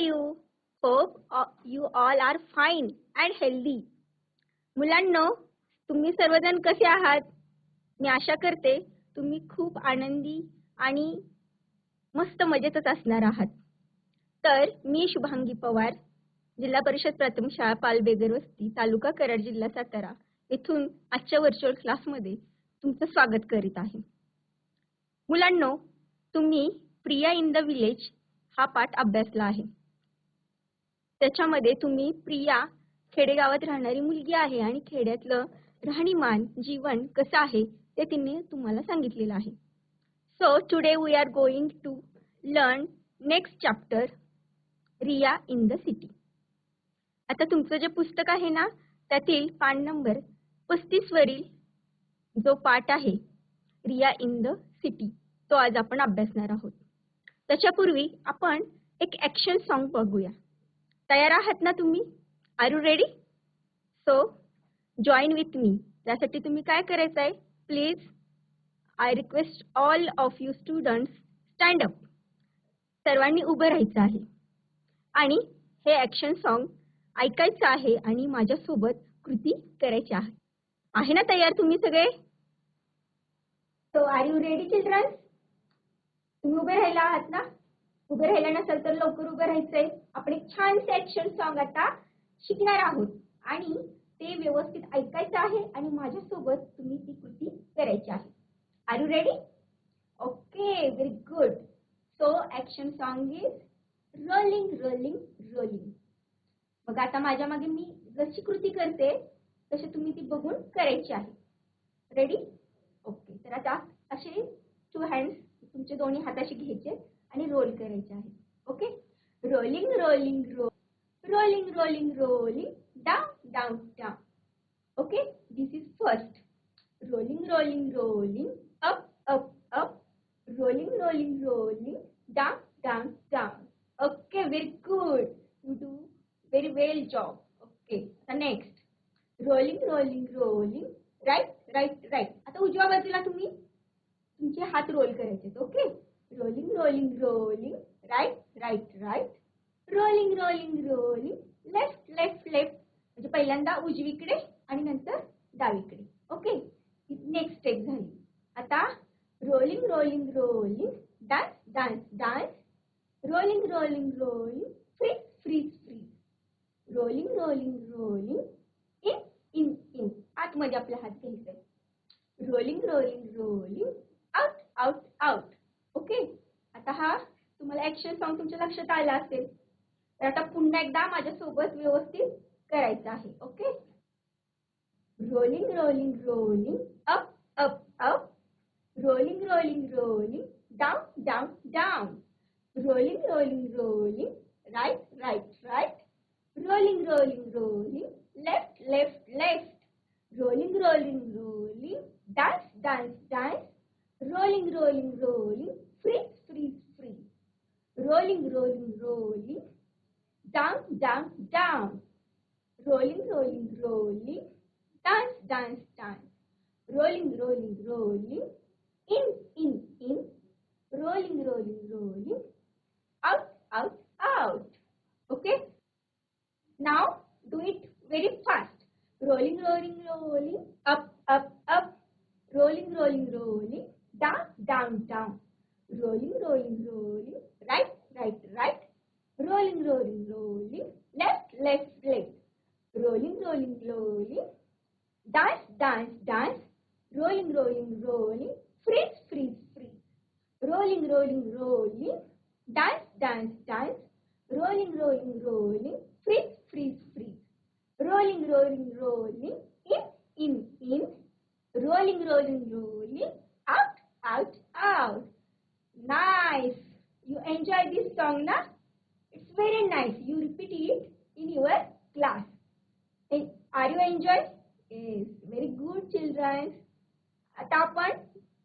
You hope you all are fine and healthy मुलांनो तुम्ही सर्वजण कसे आहात? मी आशा करते तुम्ही खूप आनंदी आणि मस्त मजेतच असणार आहात. तर मी शुभांगी पवार जिल्हा परिषद प्राथमिक शाळा पालबेगर वस्ती तालुका कराड जिल्हा सातारा येथून आजच्या व्हर्च्युअल क्लासमध्ये तुमचं स्वागत करीत आहे. मुलांनो तुम्ही प्रिया इन द विलेज हा पाठ अभ्यासला आहे. त्याच्यामध्ये तुम्ही प्रिया खेडेगावात राहणारी मुलगी आहे आणि खेड्यातलं राहणीमान जीवन कसं आहे ते तिने तुम्हाला सांगितलेलं आहे. So today we are going to learn next chapter Riya in the city. आता तुमचं जे पुस्तक आहे ना त्यातील पान नंबर पस्तीस वरील जो पाठ आहे रिया इन द सिटी तो आज आपण अभ्यासणार आहोत. त्याच्यापूर्वी आपण एक ऍक्शन सॉन्ग बघूया. तयार आहात ना तुम्ही? Are you ready so join with me त्यासाठी तुम्ही काय करायचं आहे? Please I request all of you students stand up सर्वांनी उभं राहायचं आहे. आणि हे ऍक्शन सॉन्ग ऐकायचं आहे आणि माझ्यासोबत कृती करायची आहे. आहे ना तयार तुम्ही सगळे? So are you ready children तुम्ही उभे राहिला आहात ना? उभं राहिलं नसेल तर लवकर उभं राहायचंय. आपण एक छानसे ऍक्शन सॉन्ग आता शिकणार आहोत. आणि ते व्यवस्थित ऐकायचं आहे आणि माझ्यासोबत तुम्ही ती कृती करायची आहे. Are you ready okay very good so action song is rolling rolling rolling मग आता माझ्या मागे मी जशी कृती करते तशी तुम्ही ती बघून करायची आहे. रेडी ओके तर आता असे टू हँड्स तुमचे दोन्ही हाताशी घ्यायचे. आणि रोल करायचे आहे okay? Rolling rolling roll rolling rolling rolling down down down okay? This is first rolling rolling rolling up up up rolling rolling rolling down down down okay very good you do very well job okay next rolling rolling rolling right right right आता उजव्या बाजूला तुम्ही तुमचे हात roll करायचे okay rolling rolling rolling right right right rolling rolling rolling left left left म्हणजे पहिल्यांदा उजवीकडे आणि नंतर डावीकडे. ओके नेक्स्ट स्टेप झाली. आता rolling rolling rolling dance dance dance rolling rolling rolling freeze freeze freeze rolling rolling rolling in in in आतमध्ये आपला हात घ्यायचा rolling rolling rolling out out out आता हा तुम्हाला एक्शन सॉन्ग तुमच्या लक्षात आलं असेल तर आता पुन्हा एकदा माझ्यासोबत व्यवस्थित करायचं आहे okay rolling rolling rolling up up up rolling rolling rolling down down down rolling rolling rolling right right right rolling rolling rolling left left left rolling rolling rolling dance dance dance rolling rolling rolling freeze, freeze, freeze. Rolling, rolling, rolling, down, down, down. Rolling, rolling, rolling, dance, dance, dance. Rolling, rolling, rolling, in, in, in. Rolling, rolling, rolling, out, out, out. Okay? Now do it very fast. Rolling, rolling, rolling, up, up, up. Rolling, rolling, rolling down, down, down. Rolling, rolling, rolling, right, right, right. Rolling, rolling, rolling, left, left, left. Rolling, rolling, rolling, dance, dance, dance. Rolling, rolling, rolling, freeze, freeze, freeze. Rolling, rolling, rolling, dance, dance, dance. Rolling, rolling, rolling, freeze, freeze, freeze. Rolling, rolling, rolling, in, in, in. Rolling, rolling, rolling, out, out, out. Nice. You enjoy this song, na? It's very nice. You repeat it in your class. And Are you enjoy? Yes. Very good, children. आता आपण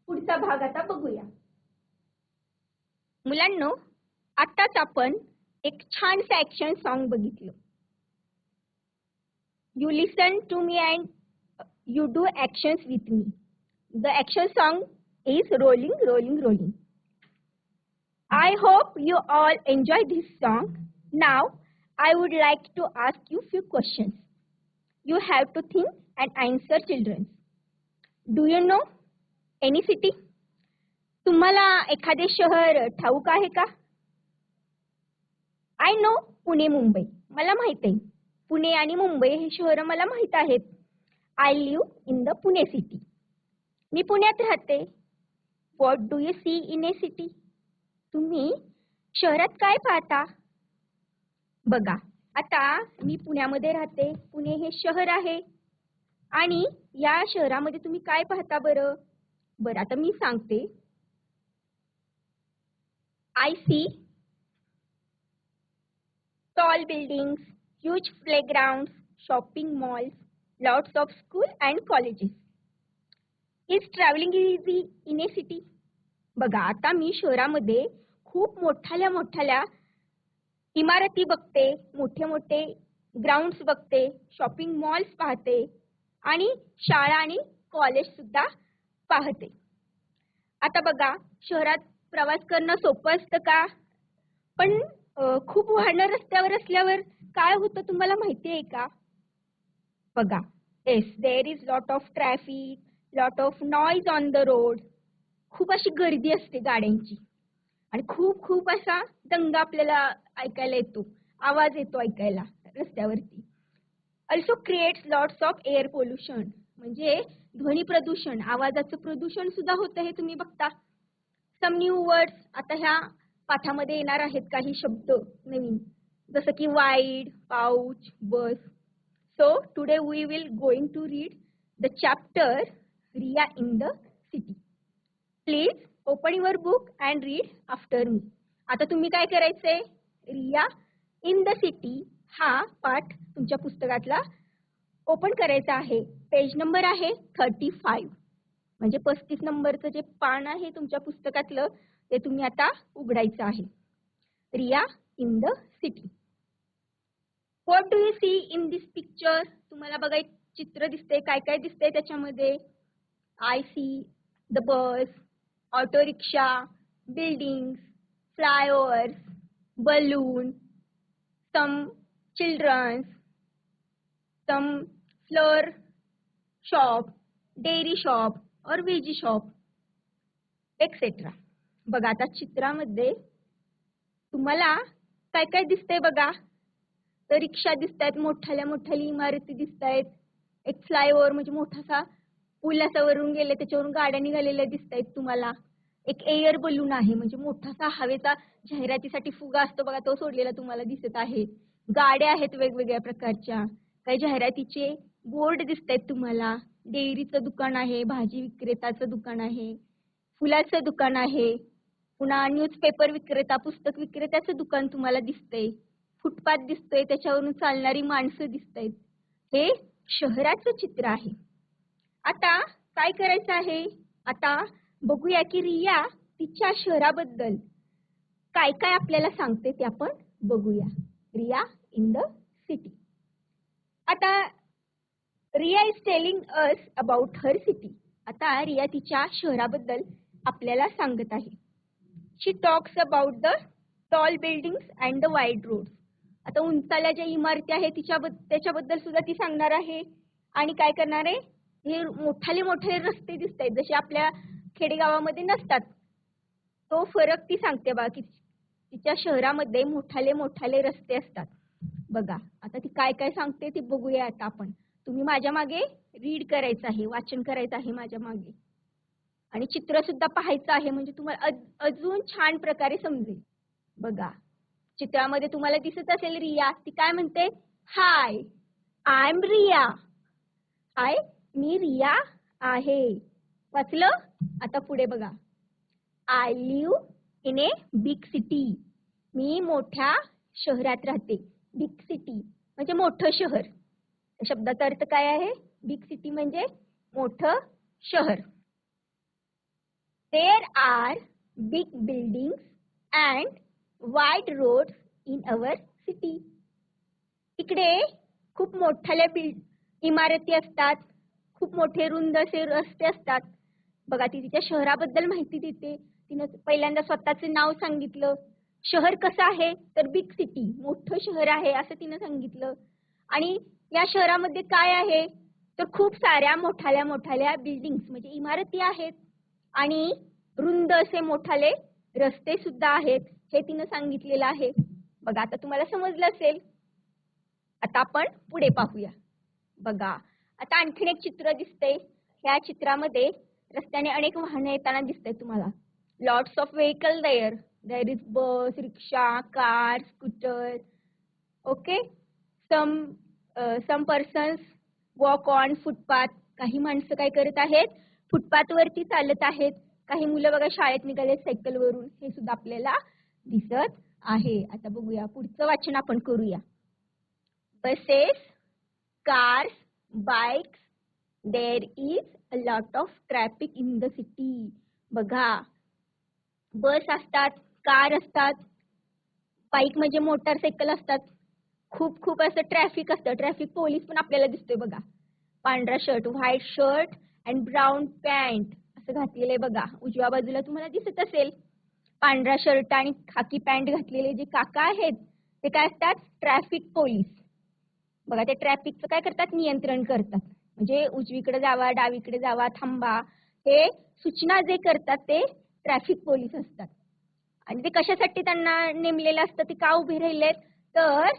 पुढचा भाग आता बघूया मुलांनो आताच आपण एक छानसं ऍक्शन सॉन्ग बघितलं you listen to me and you do actions with me the action song is rolling rolling rolling I hope you all enjoy this song. Now, I would like to ask you few questions. You have to think and answer children. Do you know any city? तुम्हाला एखादे शहर ठाऊक आहे का I know Pune Mumbai मला माहीत आहे पुणे आणि मुंबई हे शहर मला माहीत आहेत I live in the Pune city मी पुण्यात राहते what do you see in a city तुम्ही शहरात काय पाहता? बघा आता मी पुण्यामध्ये राहते. पुणे हे शहर आहे. आणि या शहरामध्ये तुम्ही काय पाहता बर? बर आता मी सांगते. I see tall building huge playground shopping mall lord of school and colleges is travelling is in a city बघा आता मी शहरामध्ये खूप मोठाल्या मोठाल्या इमारती बघते मोठे मोठे ग्राउंड्स बघते शॉपिंग मॉल्स पाहते आणि शाळा आणि कॉलेज सुद्धा पाहते. आता बघा शहरात प्रवास करणं सोपं असतं का? पण खूप वाहनं रस्त्यावर असल्यावर काय होतं तुम्हाला माहिती आहे का? बघा yes there is lot of traffic lot of noise on the road खूप अशी गर्दी असते गाड्यांची. आणि खूप खूप असा दंगा आपल्याला ऐकायला येतो. आवाज येतो ऐकायला रस्त्यावरती. Also creates lots of air pollution म्हणजे ध्वनी प्रदूषण आवाजाचं प्रदूषण सुद्धा होतं हे तुम्ही बघता. सम न्यू वर्ड्स आता ह्या पाठामध्ये येणार आहेत काही शब्द नवीन. जसं की wide pouch bus so today we will going to read the chapter Riya in the city please open your book and read after me आता तुम्ही काय करायचंय? रिया इन द सिटी हा पाठ तुमच्या पुस्तकातला ओपन करायचा आहे. पेज नंबर आहे थर्टी फाईव्ह म्हणजे पस्तीस नंबरचं जे पान आहे तुमच्या पुस्तकातलं ते तुम्ही आता उघडायचं आहे. Riya in the city what do you see in this picture तुम्हाला बघा एक चित्र दिसते काय काय दिसतंय त्याच्यामध्ये? I see the bus auto rickshaw buildings flyovers balloon some childrens some flour shop dairy shop और वेजी शॉप एक्सेट्रा बघा आता चित्रामध्ये तुम्हाला काय काय दिसतंय बघा. तर रिक्षा दिसत आहेत मोठाल्या मोठाली इमारती दिसत आहेत एक फ्लायओव्हर म्हणजे मोठासा उल्हासावरून वरून गेले त्याच्यावरून गाड्या निघालेल्या दिसत आहेत तुम्हाला. एक एअर बलून आहे म्हणजे मोठासा हवेचा जाहिरातीसाठी फुगा असतो बघा तो सोडलेला तुम्हाला दिसत आहे. गाड्या आहेत वेगवेगळ्या प्रकारच्या. काही जाहिरातीचे बोर्ड दिसत आहेत तुम्हाला. डेअरीचं दुकान आहे भाजी विक्रेताचं दुकान आहे फुलाचं दुकान आहे पुन्हा न्यूजपेपर विक्रेता पुस्तक विक्रेत्याचं दुकान तुम्हाला दिसतंय. फुटपाथ दिसतोय त्याच्यावरून चालणारी माणसं दिसतायत. हे शहराचं चित्र आहे. आता काय करायचं आहे? आता बघूया की रिया तिच्या शहराबद्दल. काय काय आपल्याला सांगते ते आपण बघूया. रिया इन द सिटी आता Riya is telling us about her city आता रिया तिच्या शहराबद्दल आपल्याला सांगत आहे. She talks about the tall buildings and the wide roads आता उंचाल्या ज्या इमारती आहेत तिच्या त्याच्याबद्दल सुद्धा ती सांगणार आहे. आणि काय करणार आहे? हे मोठाले मोठे रस्ते दिसत आहेत जसे आपल्या खेडेगावामध्ये नसतात. तो फरक ती सांगते बा की तिच्या शहरामध्ये मोठाले मोठाले रस्ते असतात. बघा आता ती काय काय सांगते ते बघूया आता आपण. तुम्ही माझ्या मागे रीड करायचं आहे वाचन करायचं आहे माझ्या मागे. आणि चित्र सुद्धा पाहायचं आहे म्हणजे तुम्हाला अजून छान प्रकारे समजेल. बघा चित्रामध्ये तुम्हाला दिसत असेल रिया ती काय म्हणते? Hi I am Riya. Hi मी रिया आहे. वाचलं? आता पुढे बघा. I live in a big city मी मोठ्या शहरात राहते. बिग सिटी म्हणजे मोठं शहर. शब्दाचा अर्थ काय आहे? बिग सिटी म्हणजे मोठं शहर. There are big building and wide roads in our city इकडे खूप मोठ्याल्या बिल्ड इमारती असतात. खूप मोठे रुंद असे रस्ते असतात. बघा ती तिच्या शहराबद्दल माहिती देते. तिनं पहिल्यांदा स्वतःचं नाव सांगितलं. शहर कसं आहे? तर बिग सिटी मोठं शहर आहे असं तिनं सांगितलं. आणि या शहरामध्ये काय आहे? तर खूप साऱ्या मोठाल्या मोठाल्या बिल्डिंग्स म्हणजे इमारती आहेत. आणि रुंद असे मोठाले रस्ते सुद्धा आहेत हे तिनं सांगितलेलं आहे. बघा आता तुम्हाला समजलं असेल. आता आपण पुढे पाहूया. बघा आता आणखीन एक चित्र दिसतंय. ह्या चित्रामध्ये रस्त्याने अनेक वाहने येताना दिसतंय तुम्हाला. Lots of vehicle there there is bus rickshaw car scooter okay some some persons walk on footpath काही माणसं काय करत आहेत? फुटपाथ वरती चालत आहेत. काही मुलं बघा शाळेत निघाले सायकल वरून. हे सुद्धा आपल्याला दिसत आहे. आता बघूया. पुढचं वाचन आपण करूया. Buses cars bikes there is a lot of traffic in the city बघा बस असतात कार असतात बाईक म्हणजे मोटारसायकल असतात. खूप खूप असं ट्रॅफिक असतं. ट्रॅफिक पोलीस पण आपल्याला दिसतोय बघा. पांढरा shirt white shirt and brown pant असं घातलेलं आहे बघा. उजव्या बाजूला तुम्हाला दिसत असेल. पांढरा शर्ट आणि खाकी पॅन्ट घातलेले जे काका आहेत ते काय असतात? ट्रॅफिक पोलीस बघा ते ट्रॅफिकचं काय करतात? नियंत्रण करतात. म्हणजे उजवीकडे जावा डावीकडे जावा थांबा. हे सूचना जे करतात ते ट्रॅफिक पोलीस असतात. आणि ते कशासाठी त्यांना नेमलेलं असतं? ते का उभे राहिलेत तर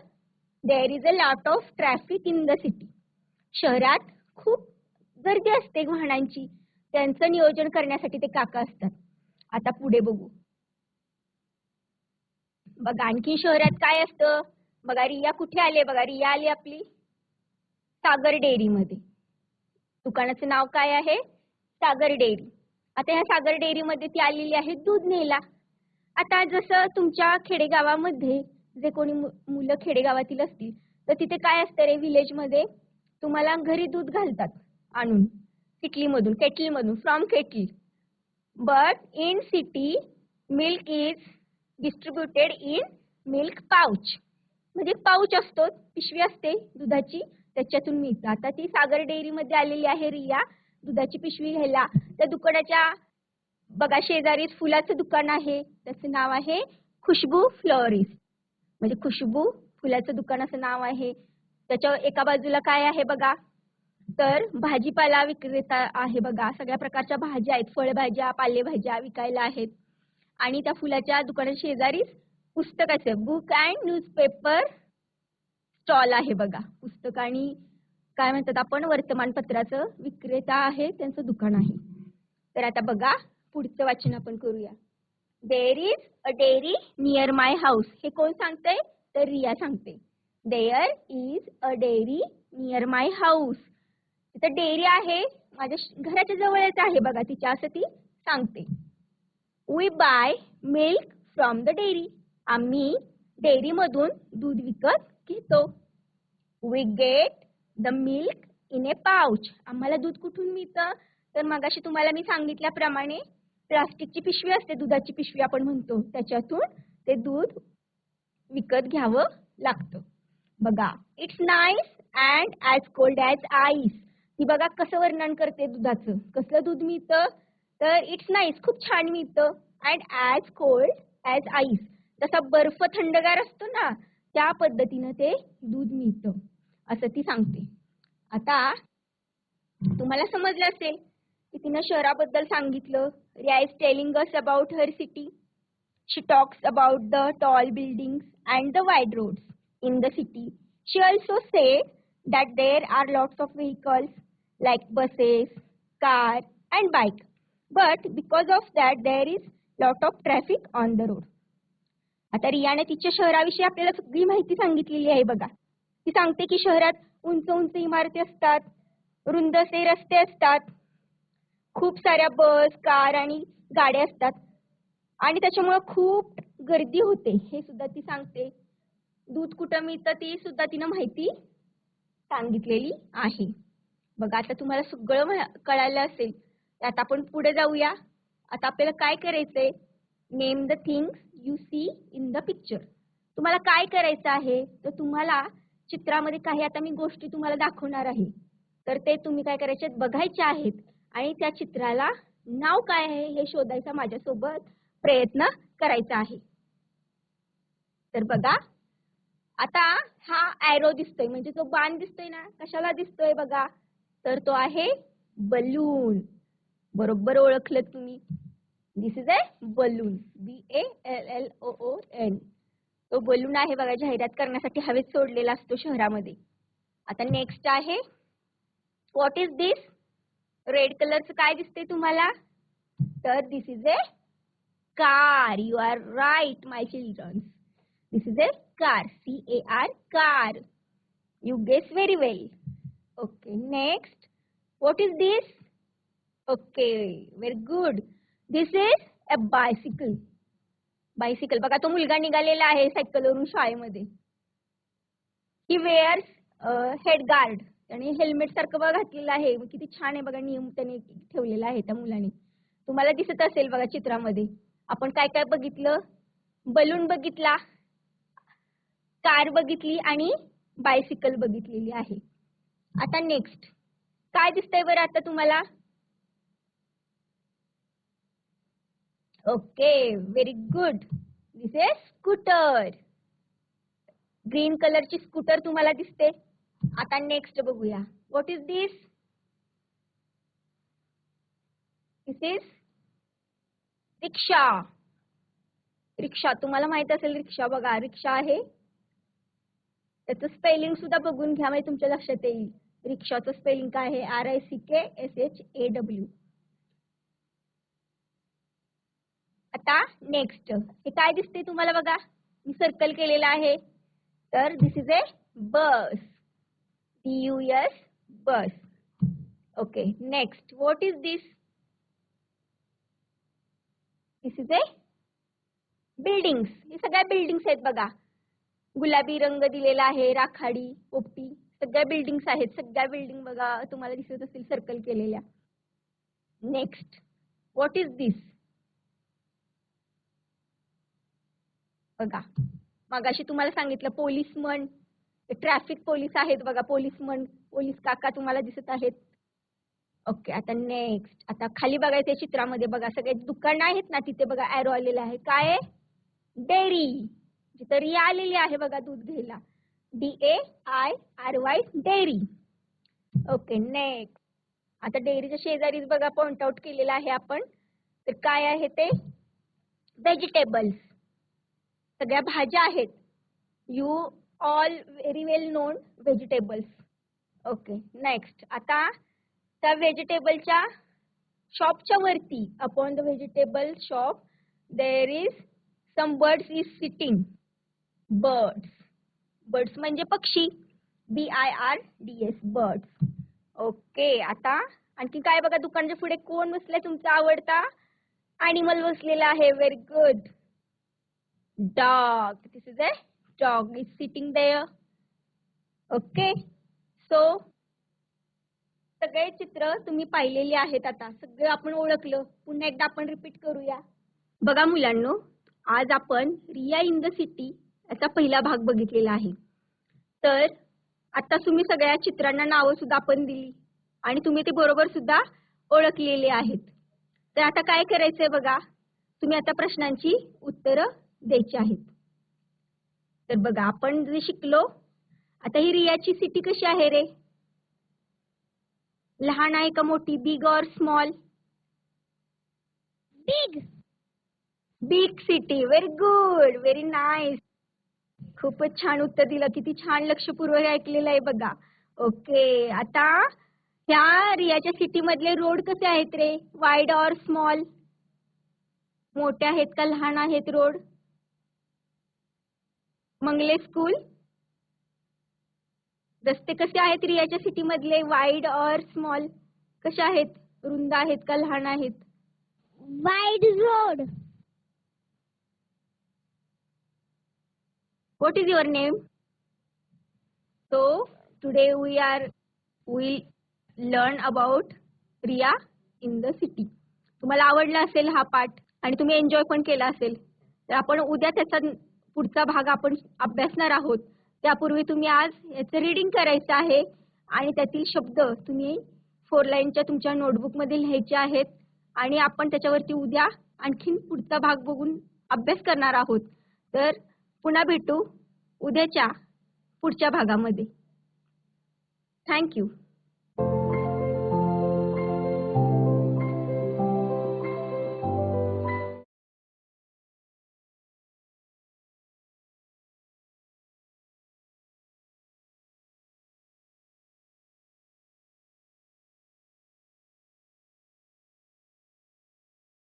there is a lot of traffic in the city शहरात खूप गर्दी असते वाहनांची. त्यांचं नियोजन करण्यासाठी ते काका असतात. आता पुढे बघू. बघा आणखी शहरात काय असतं? बघा रिया कुठे आले बघा? रिया आली आपली सागर डेअरी मध्ये दुकानाचं नाव काय आहे? सागर डेअरी. आता ह्या सागर डेअरी मध्ये ती आलेली आहे दूध न्यायला. आता जसं तुमच्या खेडेगावामध्ये जे कोणी मु- मुलं खेडेगावातील असतील तर तिथे काय असतं रे विलेजमध्ये तुम्हाला घरी दूध घालतात आणून किटलीमधून केटलीमधून from kettle but in city milk is distributed in milk pouch म्हणजे पाऊच असतो पिशवी असते दुधाची. त्याच्यातून मिळतं. आता ती सागर डेअरी मध्ये आलेली आहे रिया. दुधाची पिशवी घ्यायला. त्या दुकानाच्या बघा शेजारीच फुलाचं दुकान आहे. त्याचं नाव आहे खुशबू फ्लॉरिस म्हणजे खुशबू फुलाचं दुकान असं नाव आहे. त्याच्या एका बाजूला काय आहे बघा? तर भाजीपाला विक्रेता आहे बघा. सगळ्या प्रकारच्या भाज्या आहेत. फळभाज्या पालेभाज्या विकायला आहेत. आणि त्या फुलाच्या दुकानाच्या शेजारीच पुस्तकाचं बुक अँड न्यूजपेपर स्टॉल आहे बघा. पुस्तक आणि काय म्हणतात आपण वर्तमानपत्राचं विक्रेता आहे त्यांचं दुकान आहे. तर आता बघा पुढचं वाचन आपण करूया. There is a dairy near my house हे कोण सांगते तर रिया सांगते. There is a dairy near my house तिथं डेअरी आहे माझ्या घराच्या जवळच आहे बघा तिच्या असं ती सांगते. We buy milk from the dairy आम्ही डेअरीमधून दूध विकत घेतो. We get the milk in a pouch आम्हाला दूध कुठून मिळतं? तर मगाशी तुम्हाला मी सांगितल्याप्रमाणे प्लास्टिकची पिशवी असते दुधाची पिशवी आपण म्हणतो. त्याच्यातून ते दूध विकत घ्यावं लागतं. बघा it's nice and as cold as ice ती बघा कसं वर्णन करते दुधाचं. कसलं दूध मिळतं? तर इट्स नाईस खूप छान मिळतं. And as cold as ice जसा बर्फ थंडगार असतो ना त्या पद्धतीनं ते दूध मिळत. असं ती सांगते. आता तुम्हाला समजलं असेल की तिनं शहराबद्दल सांगितलं. Riya's telling us about her city she talks about the tall building and the wide road in the city she also say that there are lots of vehicles like buses car and bike but because of that there is lot of traffic on the road आता रियाने तिच्या शहराविषयी आपल्याला सगळी माहिती सांगितलेली आहे बघा. ती सांगते की शहरात उंच उंच इमारती असतात रुंद असे रस्ते असतात खूप साऱ्या बस कार आणि गाड्या असतात. आणि त्याच्यामुळे खूप गर्दी होते हे सुद्धा ती सांगते. दूध कुठं मिळतं ती सुद्धा तिनं माहिती सांगितलेली आहे. बघा आता तुम्हाला सगळं कळालं असेल. तर आता आपण पुढे जाऊया. आता आपल्याला काय करायचंय? Name the things you see in the picture तुम्हाला काय करायचं आहे? तर तुम्हाला चित्रामध्ये काही आता मी गोष्टी तुम्हाला दाखवणार आहे. तर ते तुम्ही काय करायचे? बघायचे आहेत. आणि त्या चित्राला नाव काय आहे हे शोधायचा माझ्यासोबत प्रयत्न करायचा आहे. तर बघा. आता हा ॲरो दिसतोय. म्हणजे जो बाण दिसतोय ना? कशाला दिसतोय बघा? तर तो आहे बलून बरोबर ओळखलं तुम्ही. This is a balloon B A L L O O N तो बलून आहे बघा जाहिरात करण्यासाठी हवेत सोडलेला असतो शहरामध्ये. आता नेक्स्ट आहे व्हॉट इज दिस रेड कलरचं काय दिसते तुम्हाला? तर this is a car you are right my children this is a car C A R car you guess very well okay next what is this okay very good this is a bicycle bicycle बघा तो मुलगा निघालेला आहे सायकलवरून शाळेमध्ये. He wears head guard त्याने helmet सारखं बघा घातलेलं आहे. किती छान आहे बघा नियम त्याने ठेवलेला आहे त्या मुलाने. तुम्हाला दिसत असेल बघा चित्रामध्ये. आपण काय काय बघितलं? बलून बघितला कार बघितली आणि बायसिकल बघितलेली आहे. आता नेक्स्ट काय दिसतंय बरं आता तुम्हाला? Okay very good this is scooter green कलरची स्कूटर तुम्हाला दिसते. आता नेक्स्ट बघूया. What is this this is rickshaw rickshaw तुम्हाला माहीत असेल रिक्षा बघा. रिक्षा आहे. त्याचं स्पेलिंग सुद्धा बघून घ्या म्हणजे तुमच्या लक्षात येईल. रिक्षाचं स्पेलिंग काय आहे? R I C K S H A W आता नेक्स्ट हे काय दिसते तुम्हाला बघा? मी सर्कल केलेलं आहे. तर this is a bus D U S bus okay next what is this this is a buildings हे सगळ्या बिल्डिंग्स आहेत बघा. गुलाबी रंग दिलेला आहे राखाडी पोपटी. सगळ्या बिल्डिंग्स आहेत. सगळ्या बिल्डिंग बघा तुम्हाला दिसत असतील सर्कल केलेल्या. नेक्स्ट व्हॉट इज दिस बघा. मगाशी तुम्हाला सांगितलं पोलीसमन. ट्रॅफिक पोलीस आहेत बघा. पोलीसमन पोलीस काका तुम्हाला दिसत आहेत. ओके आता नेक्स्ट आता खाली बघायचं चित्रामध्ये. बघा सगळे दुकानं आहेत ना तिथे बघा ॲरो आलेला आहे. काय डेअरी. जिथं रिया आलेली आहे बघा दूध घ्यायला. D A I R Y dairy. Okay next आता डेअरीच्या शेजारीच बघा पॉइंट आउट केलेलं आहे आपण. तर काय आहे ते? व्हेजिटेबल्स सगळ्या भाज्या आहेत. You all very well known vegetables okay next आता त्या व्हेजिटेबलच्या शॉपच्या वरती upon the vegetable shop there is some birds is sitting birds birds म्हणजे पक्षी. B I R D S birds okay आता आणखी काय बघा दुकानाच्या पुढे कोण बसलाय तुमचा आवडता? अॅनिमल बसलेला आहे very good dog. This is a dog. Is sitting there. Okay. So सगळे चित्र तुम्ही पाहिलेली आहेत आता. सगळं आपण ओळखलं. पुन्हा एकदा आपण रिपीट करूया. बघा मुलांनो आज आपण रिया इन द सिटी याचा पहिला भाग बघितलेला आहे. तर आता तुम्ही सगळ्या चित्रांना नावं सुद्धा आपण दिली आणि तुम्ही ते बरोबर सुद्धा ओळखलेले आहेत. तर आता काय करायचंय बघा? तुम्ही आता प्रश्नांची उत्तरं द्यायची आहेत. तर बघा आपण जे शिकलो आता ही रियाची सिटी कशी आहे रे? लहान आहे का मोठी? बिग और small big big city very good very nice खूपच छान उत्तर दिलं. किती छान लक्षपूर्वक ऐकलेलं आहे बघा. ओके आता ह्या रियाच्या सिटी मधले रोड कसे आहेत रे? वाईड और स्मॉल मोठे आहेत का लहान आहेत रोड मंगले स्कूल रस्ते कसे आहेत रियाच्या सिटी मधले वाईड और स्मॉल कसे आहेत रुंद आहेत का लहान आहेत Wide road. What is your name? So today we are we learn about Riya in the city. तुम्हाला आवडला असेल हा पाठ आणि तुम्ही एन्जॉय पण केला असेल तर आपण उद्या त्याचा पुढचा भाग आपण अभ्यासणार आहोत. त्यापूर्वी तुम्ही आज याचं रिडिंग करायचं आहे आणि त्यातील शब्द तुम्ही फोर लाईनच्या तुमच्या नोटबुकमध्ये लिहायचे आहेत. आणि आपण त्याच्यावरती उद्या आणखीन पुढचा भाग बघून अभ्यास करणार आहोत. तर पुन्हा भेटू उद्याच्या पुढच्या भागामध्ये. थँक्यू